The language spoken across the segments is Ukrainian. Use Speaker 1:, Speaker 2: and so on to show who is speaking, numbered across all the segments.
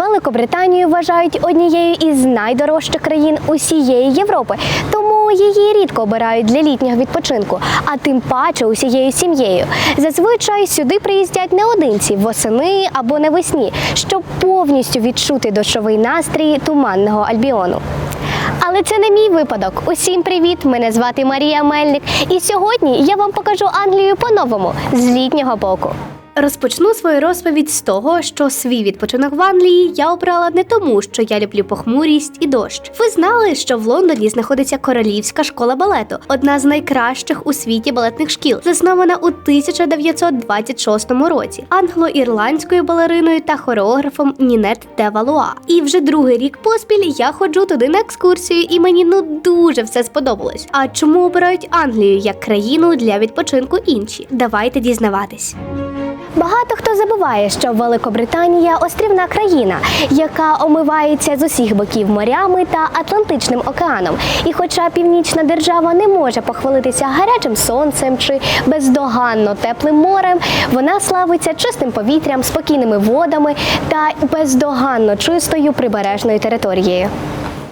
Speaker 1: Великобританію вважають однією із найдорожчих країн усієї Європи, тому її рідко обирають для літнього відпочинку, а тим паче усією сім'єю. Зазвичай сюди приїздять наодинці восени або навесні, щоб повністю відчути дощовий настрій туманного альбіону. Але це не мій випадок. Усім привіт! Мене звати Марія Мельник. І сьогодні я вам покажу Англію по-новому з літнього боку. Розпочну свою розповідь з того, що свій відпочинок в Англії я обрала не тому, що я люблю похмурість і дощ. Ви знали, що в Лондоні знаходиться королівська школа балету, одна з найкращих у світі балетних шкіл, заснована у 1926 році англо-ірландською балериною та хореографом Нінет де Валуа. І вже другий рік поспіль я ходжу туди на екскурсію, і мені ну дуже все сподобалось. А чому обирають Англію як країну для відпочинку інші? Давайте дізнаватись. Багато хто забуває, що Великобританія острівна країна, яка омивається з усіх боків морями та Атлантичним океаном. І хоча північна держава не може похвалитися гарячим сонцем чи бездоганно теплим морем, вона славиться чистим повітрям, спокійними водами та бездоганно чистою прибережною територією.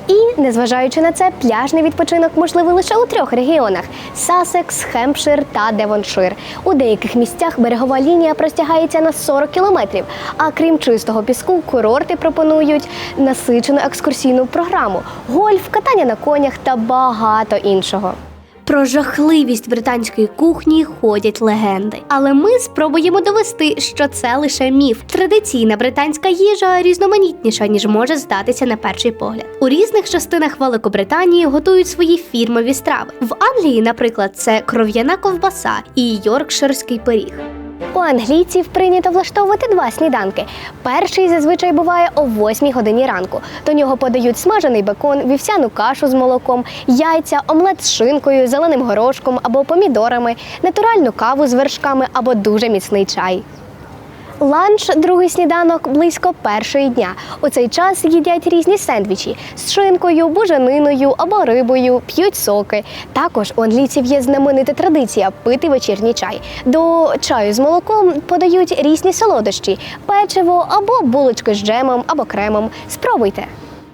Speaker 1: І, незважаючи на це, пляжний відпочинок можливий лише у трьох регіонах: Сасекс, Хемпшир та Девоншир. У деяких місцях берегова лінія простягається на 40 кілометрів. А крім чистого піску, курорти пропонують насичену екскурсійну програму, гольф, катання на конях та багато іншого. Про жахливість британської кухні ходять легенди, але ми спробуємо довести, що це лише міф. Традиційна британська їжа різноманітніша ніж може здатися на перший погляд. У різних частинах Великобританії готують свої фірмові страви. В Англії, наприклад, це кров'яна ковбаса і йоркширський пиріг. У англійців прийнято влаштовувати два сніданки. Перший зазвичай буває о 8 годині ранку. До нього подають смажений бекон, вівсяну кашу з молоком, яйця, омлет з шинкою, зеленим горошком або помідорами, натуральну каву з вершками або дуже міцний чай. Ланч, другий сніданок близько першої дня. У цей час їдять різні сендвічі з шинкою, бужениною або рибою, п'ють соки. Також у англійців є знаменита традиція пити вечірній чай. До чаю з молоком подають різні солодощі, печиво або булочки з джемом або кремом. Спробуйте.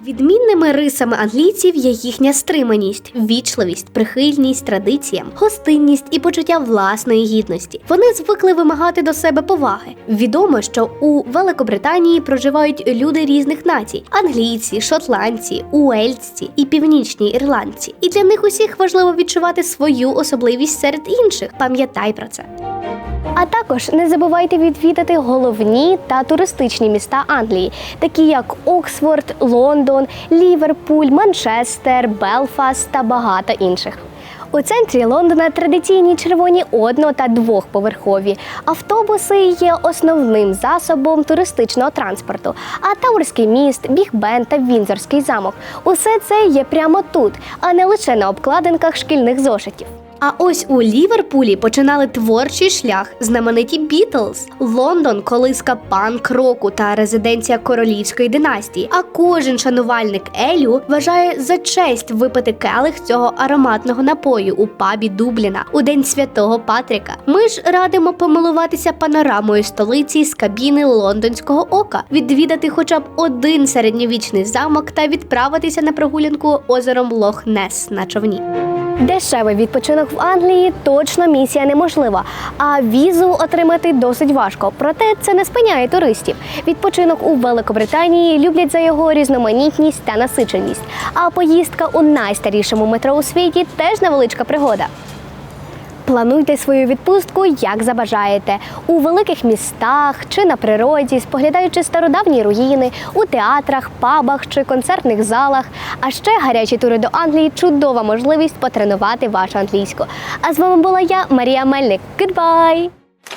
Speaker 1: Відмінними рисами англійців є їхня стриманість, вічливість, прихильність традиціям, гостинність і почуття власної гідності. Вони звикли вимагати до себе поваги. Відомо, що у Великобританії проживають люди різних націй: англійці, шотландці, уельсці і північні ірландці. І для них усіх важливо відчувати свою особливість серед інших. Пам'ятай про це. А також не забувайте відвідати головні та туристичні міста Англії, такі як Оксфорд, Лондон, Ліверпуль, Манчестер, Белфаст та багато інших. У центрі Лондона традиційні червоні одно- та двохповерхові. Автобуси є основним засобом туристичного транспорту. А Таурський міст, Біг-Бен та Вінзорський замок усе це є прямо тут, а не лише на обкладинках шкільних зошитів. А ось у Ліверпулі починали творчий шлях знамениті Бітлз, Лондон, колиска панк року та резиденція королівської династії. А кожен шанувальник Елю вважає за честь випити келих цього ароматного напою у пабі Дубліна у день святого Патріка. Ми ж радимо помилуватися панорамою столиці з кабіни лондонського ока, відвідати хоча б один середньовічний замок та відправитися на прогулянку озером Лох-Нес на човні. Дешевий відпочинок в Англії точно місія неможлива, а візу отримати досить важко. Проте це не спиняє туристів. Відпочинок у Великобританії люблять за його різноманітність та насиченість. А поїздка у найстарішому метро у світі теж невеличка пригода. Плануйте свою відпустку як забажаєте у великих містах чи на природі, споглядаючи стародавні руїни, у театрах, пабах чи концертних залах. А ще гарячі тури до Англії чудова можливість потренувати вашу англійську. А з вами була я, Марія Мельник. Goodbye!